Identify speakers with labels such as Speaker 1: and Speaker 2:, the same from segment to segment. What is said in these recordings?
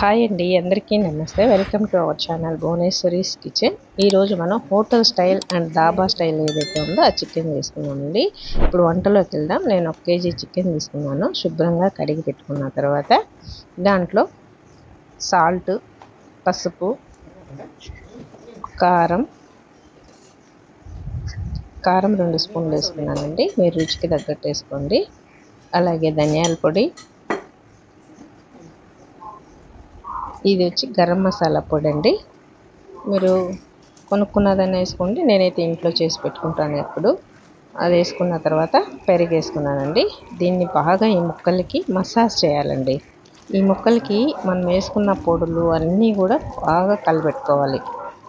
Speaker 1: Hi అండి అందరికీ నమస్తే. Welcome to our channel Bhuvaneswari's kitchen. ఈరోజు మనం hotel style and dhaba style ఏదైతే ఉందో ఆ చికెన్ తీసుకున్నామండి ఇప్పుడు వంటలోకి వెళ్దాం. నేను ఒక కేజీ చికెన్ తీసుకున్నాను. శుభ్రంగా కడిగి పెట్టుకున్న తర్వాత దాంట్లో సాల్ట్ పసుపు కారం కారం రెండు స్పూన్లు వేసుకున్నానండి. మీరు రుచికి తగ్గట్టు వేసుకోండి. అలాగే ధనియాల పొడి ఇది వచ్చి గరం మసాలా పొడి అండి మీరు కొనుక్కున్నదని వేసుకోండి. నేనైతే ఇంట్లో చేసి పెట్టుకుంటాను ఎప్పుడు. అది వేసుకున్న తర్వాత పెరుగు వేసుకున్నానండి దీన్ని బాగా ఈ ముక్కలకి మసాజ్ చేయాలండి. ఈ ముక్కలకి మనం వేసుకున్న పొడులు అన్నీ కూడా బాగా కలిపెట్టుకోవాలి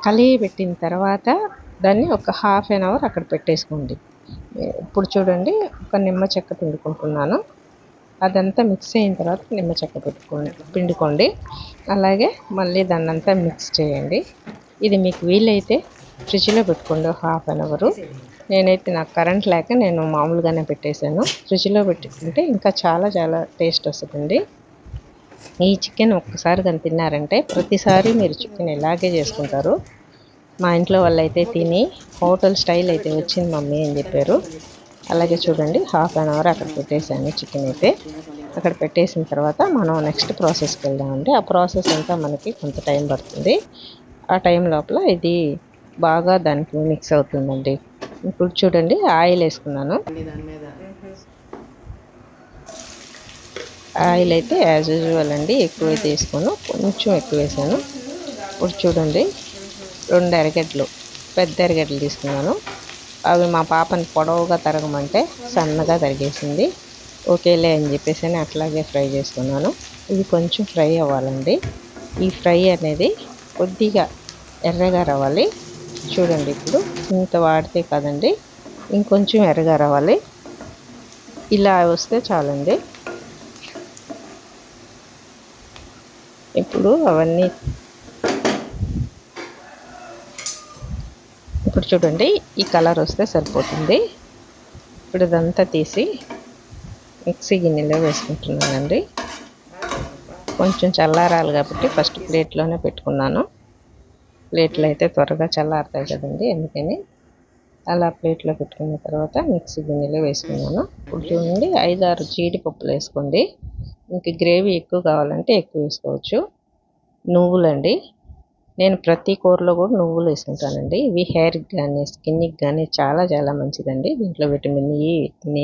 Speaker 1: కలిగి పెట్టిన తర్వాత దాన్ని ఒక హాఫ్ అన్ అవర్ అక్కడ పెట్టేసుకోండి. ఇప్పుడు చూడండి ఒక నిమ్మ చెక్క పిండుకుంటున్నాను. అదంతా మిక్స్ అయిన తర్వాత నిమ్మ చెక్క పెట్టుకోండి పిండుకోండి. అలాగే మళ్ళీ దాన్నంతా మిక్స్ చేయండి. ఇది మీకు వీలైతే ఫ్రిడ్జ్లో పెట్టుకోండి హాఫ్ అన్ అవరు నేనైతే నాకు కరెంట్ లేక నేను మామూలుగానే పెట్టేశాను. ఫ్రిడ్జ్లో పెట్టుకుంటే ఇంకా చాలా చాలా టేస్ట్ వస్తుందండి. ఈ చికెన్ ఒక్కసారి కానీ తిన్నారంటే ప్రతిసారి మీరు చికెన్ ఇలాగే చేసుకుంటారు. మా ఇంట్లో వాళ్ళు అయితే తిని హోటల్ స్టైల్ అయితే వచ్చింది మమ్మీ అని చెప్పారు. అలాగే చూడండి హాఫ్ అన్ అవర్ అక్కడ పెట్టేసాను చికెన్ అయితే. అక్కడ పెట్టేసిన తర్వాత మనం నెక్స్ట్ ప్రాసెస్కి వెళ్దామండి. ఆ ప్రాసెస్ అంతా మనకి కొంత టైం పడుతుంది. ఆ టైం లోపల ఇది బాగా దానికి మిక్స్ అవుతుందండి. ఇప్పుడు చూడండి ఆయిల్ వేసుకున్నాను. ఆయిల్ అయితే యాజ్ యూజువల్ అండి ఎక్కువైతే వేసుకోను కొంచెం ఎక్కువ వేసాను. ఇప్పుడు చూడండి రెండు అరగడ్లు పెద్ద అరగడ్లు తీసుకున్నాను. అవి మా పాపని పొడవుగా తరగమంటే సన్నగా తరిగేసింది. ఓకేలే అని చెప్పేసి అని అట్లాగే ఫ్రై చేసుకున్నాను ఇది కొంచెం ఫ్రై అవ్వాలండి. ఈ ఫ్రై అనేది కొద్దిగా ఎర్రగా రావాలి. చూడండి ఇప్పుడు ఇంత వాడితే కదండి ఇంకొంచెం ఎర్రగా రావాలి. ఇలా వస్తే చాలండి. ఇప్పుడు అవన్నీ ఇప్పుడు చూడండి ఈ కలర్ వస్తే సరిపోతుంది. ఇప్పుడు ఇదంతా తీసి మిక్సీ గిన్నెలో వేసుకుంటున్నానండి. కొంచెం చల్లారాలి కాబట్టి ఫస్ట్ ప్లేట్లోనే పెట్టుకున్నాను. ప్లేట్లో అయితే త్వరగా చల్లారుతాయి కదండి అందుకని అలా ప్లేట్లో పెట్టుకున్న తర్వాత మిక్సీ గిన్నెలో వేసుకున్నాను. ఇప్పుడు చూడండి ఐదు ఆరు జీడిపప్పులు వేసుకోండి. ఇంక గ్రేవీ ఎక్కువ కావాలంటే ఎక్కువ వేసుకోవచ్చు. నువ్వులండి. నేను ప్రతి కూరలో కూడా నువ్వులు వేసుకుంటానండి. ఇవి హెయిర్కి కానీ స్కిన్కి కానీ చాలా చాలా మంచిదండి. దీంట్లో విటమిన్ ఈ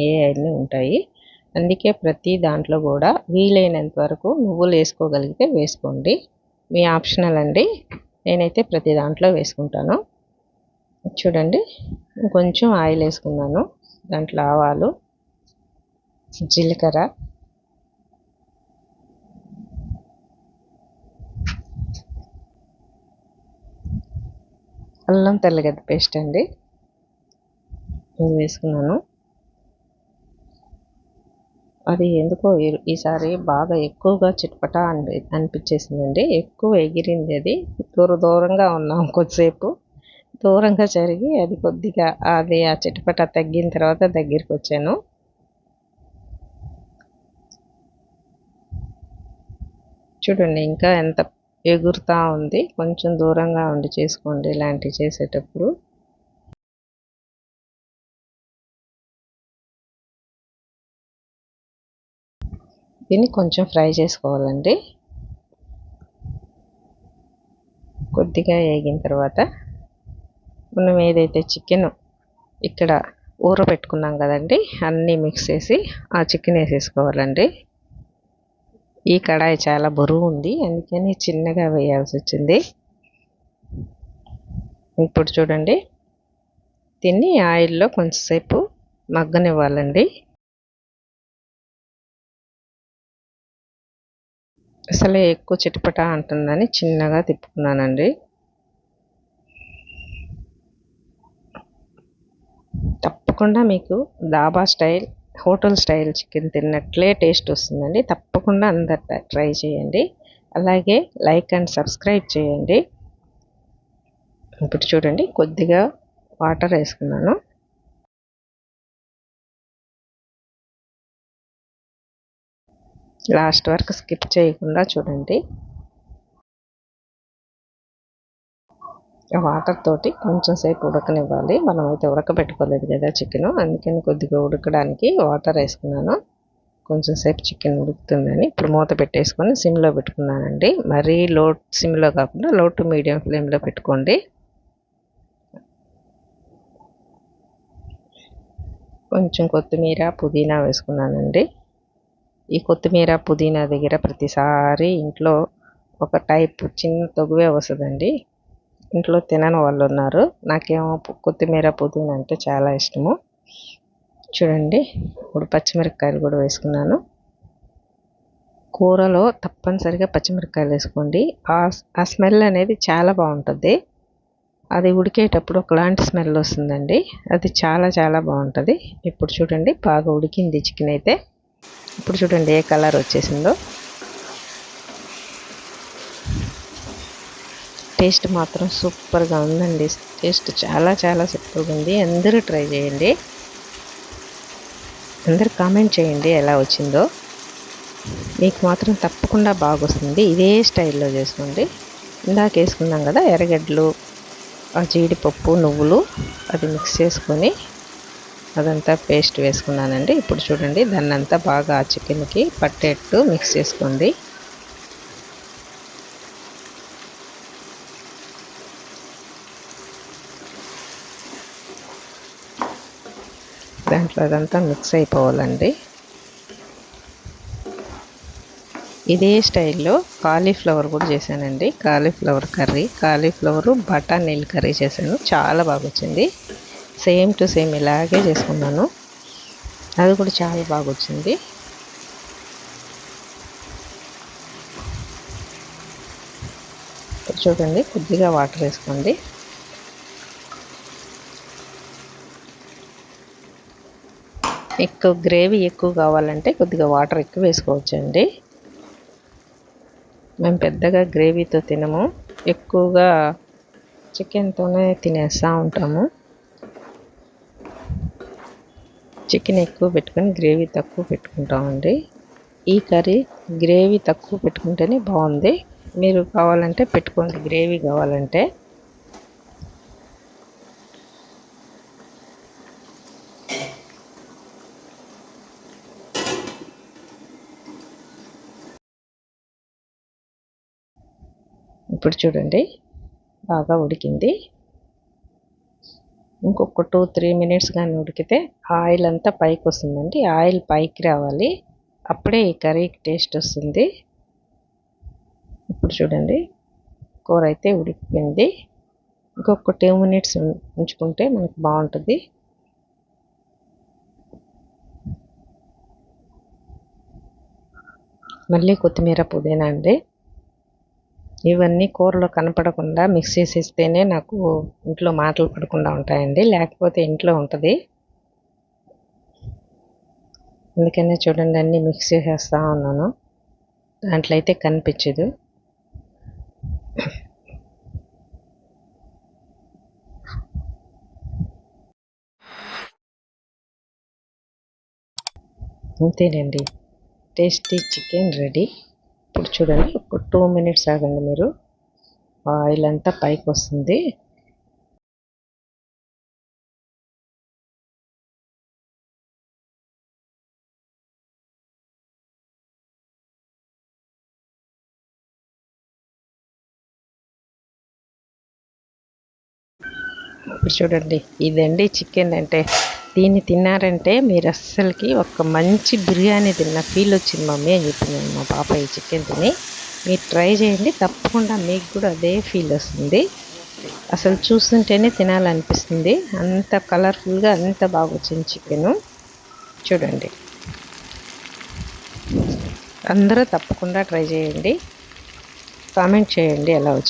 Speaker 1: ఏ అన్నీ ఉంటాయి. అందుకే ప్రతి దాంట్లో కూడా వీలైనంత వరకు నువ్వులు వేసుకోగలిగితే వేసుకోండి. మీ ఆప్షనల్ అండి. నేనైతే ప్రతి దాంట్లో వేసుకుంటాను. చూడండి. కొంచెం ఆయిల్ వేసుకున్నాను. దాంట్లో ఆవాలు జీలకర్ర అల్లం తెల్లగడ్డ పేస్ట్ అండి. ఇది వేసుకున్నాను. అది ఎందుకో ఈసారి బాగా ఎక్కువగా చిట్పట అని అనిపించేసిందండి. ఎక్కువ ఎగిరింది అది. దూర దూరంగా ఉన్నాం కొద్దిసేపు. దూరంగా జరిగి అది కొద్దిగా అది ఆ చిట్పట తగ్గిన తర్వాత దగ్గరికి వచ్చాను. చూడండి ఇంకా ఎంత ఎగురుతూ ఉంది. కొంచెం దూరంగా ఉండి చేసుకోండి ఇలాంటివి చేసేటప్పుడు. దీన్ని కొంచెం ఫ్రై చేసుకోవాలండి. కొద్దిగా వేగిన తర్వాత మనం ఏదైతే చికెన్ ఇక్కడ ఊర పెట్టుకున్నాం కదండి అన్నీ మిక్స్ చేసి ఆ చికెన్ వేసేసుకోవాలండి. ఈ కడాయి చాలా బరువు ఉంది అందుకని చిన్నగా వేయాల్సి వచ్చింది ఇప్పుడు చూడండి. దీన్ని ఆయిల్లో కొంచెంసేపు మగ్గనివ్వాలండి. అసలే ఎక్కువ చిటపట అంటుందని చిన్నగా తిప్పుకున్నానండి. తప్పకుండా మీకు dhaba style hotel style chicken తిన్నట్లే taste వస్తుందండి. తప్పకుండా అందరు ట్రై చేయండి. అలాగే లైక్ అండ్ సబ్స్క్రైబ్ చేయండి. ఇప్పుడు చూడండి కొద్దిగా వాటర్ వేసుకున్నాను. లాస్ట్ వరకు స్కిప్ చేయకుండా చూడండి. వాటర్ తోటి కొంచెం సేపు ఉడకనివ్వాలి. మనం అయితే ఉడకబెట్టుకోలేదు కదా చికెన్. అందుకని కొద్దిగా ఉడకడానికి వాటర్ వేసుకున్నాను. కొంచెం సేపు చికెన్ ఉడుకుతుందని ఇప్పుడు మూత పెట్టేసుకొని సిమ్లో పెట్టుకున్నానండి. మరీ లో సిమ్లో కాకుండా లో టు మీడియం ఫ్లేమ్లో పెట్టుకోండి. కొంచెం కొత్తిమీర పుదీనా వేసుకున్నానండి. ఈ కొత్తిమీర పుదీనా దగ్గర ప్రతిసారి ఇంట్లో ఒక టైప్ చిన్న తొగువే వస్తుందండి. ఇంట్లో తినని వాళ్ళు ఉన్నారు నాకేమో కొత్తిమీర పుదీనా అంటే చాలా ఇష్టము. చూడండి ఇప్పుడు పచ్చిమిరపకాయలు కూడా వేసుకున్నాను. కూరలో తప్పనిసరిగా పచ్చిమిరపకాయలు వేసుకోండి. ఆ స్మెల్ అనేది చాలా బాగుంటుంది. అది ఉడికేటప్పుడు ఒకలాంటి స్మెల్ వస్తుందండి. అది చాలా చాలా బాగుంటుంది. ఇప్పుడు చూడండి బాగా ఉడికింది చికెన్ అయితే. ఇప్పుడు చూడండి ఏ కలర్ వచ్చేసిందో. టేస్ట్ మాత్రం సూపర్గా ఉందండి. టేస్ట్ చాలా చాలా సూపర్గా ఉంది. అందరూ ట్రై చేయండి. అందరూ కామెంట్ చేయండి ఎలా వచ్చిందో. మీకు మాత్రం తప్పకుండా బాగా వస్తుంది ఇదే స్టైల్లో చేసుకోండి. ఇందాక వేసుకున్నాం కదా ఎర్రగడ్డలు ఆ జీడిపప్పు నువ్వులు అది మిక్స్ చేసుకొని అదంతా పేస్ట్ వేసుకున్నానండి. ఇప్పుడు చూడండి దాన్నంతా బాగా ఆ చికెన్కి పట్టేట్టు మిక్స్ చేసుకోండి. దాంట్లో అదంతా మిక్స్ అయిపోవాలండి. ఇదే స్టైల్లో కాలీఫ్లవర్ కూడా చేశానండి. కాలీఫ్లవర్ కర్రీ కాలీఫ్లవరు బఠానీల్ కర్రీ చేశాను. చాలా బాగా వచ్చింది. సేమ్ టు సేమ్ ఇలాగే చేసుకున్నాను. అది కూడా చాలా బాగా వచ్చింది. చూడండి కొద్దిగా వాటర్ వేసుకోండి. ఎక్కువ గ్రేవీ ఎక్కువ కావాలంటే కొద్దిగా వాటర్ ఎక్కువ వేసుకోవచ్చండి. మేము పెద్దగా గ్రేవీతో తినము. ఎక్కువగా చికెన్తోనే తినేస్తూ ఉంటాము. చికెన్ ఎక్కువ పెట్టుకొని గ్రేవీ తక్కువ పెట్టుకుంటామండి. ఈ కర్రీ గ్రేవీ తక్కువ పెట్టుకుంటేనే బాగుంది. మీరు కావాలంటే పెట్టుకోండి. గ్రేవీ కావాలంటే ఇప్పుడు చూడండి. బాగా ఉడికింది. ఇంకొక టూ త్రీ మినిట్స్ కానీ ఉడికితే ఆయిల్ అంతా పైకి వస్తుందండి. ఆయిల్ పైకి రావాలి. అప్పుడే ఈ కర్రీకి టేస్ట్ వస్తుంది. ఇప్పుడు చూడండి. కూర అయితే ఉడికిపోయింది ఇంకొక టూ మినిట్స్ ఉంచుకుంటే మనకు బాగుంటుంది. మళ్ళీ కొత్తిమీర పుదీనా అండి. ఇవన్నీ కూరలో కనపడకుండా మిక్స్ చేసేస్తేనే నాకు ఇంట్లో మాటలు పడకుండా ఉంటాయండి. లేకపోతే ఇంట్లో ఉంటుంది. అందుకనే చూడండి అన్నీ మిక్స్ చేసేస్తా ఉన్నాను. దాంట్లో అయితే కనిపించదు. అంతేనండి. Tasty chicken ready. ఇప్పుడు చూడండి ఒక టూ మినిట్స్ ఆగండి మీరు. ఆయిల్ అంతా పైకి వస్తుంది. ఇప్పుడు చూడండి ఇదండి చికెన్ అంటే. దీన్ని తిన్నారంటే మీరు అస్సలకి ఒక మంచి బిర్యానీ తిన్న ఫీల్ వచ్చింది మమ్మీ అని చెప్పింది మా పాప ఈ చికెన్ తిని మీరు ట్రై చేయండి. తప్పకుండా మీకు కూడా అదే ఫీల్ వస్తుంది. అసలు చూస్తుంటేనే తినాలనిపిస్తుంది. అంత కలర్ఫుల్గా అంత బాగా వచ్చింది చికెను చూడండి. అందరూ తప్పకుండా ట్రై చేయండి. కామెంట్ చేయండి ఎలా వచ్చింది.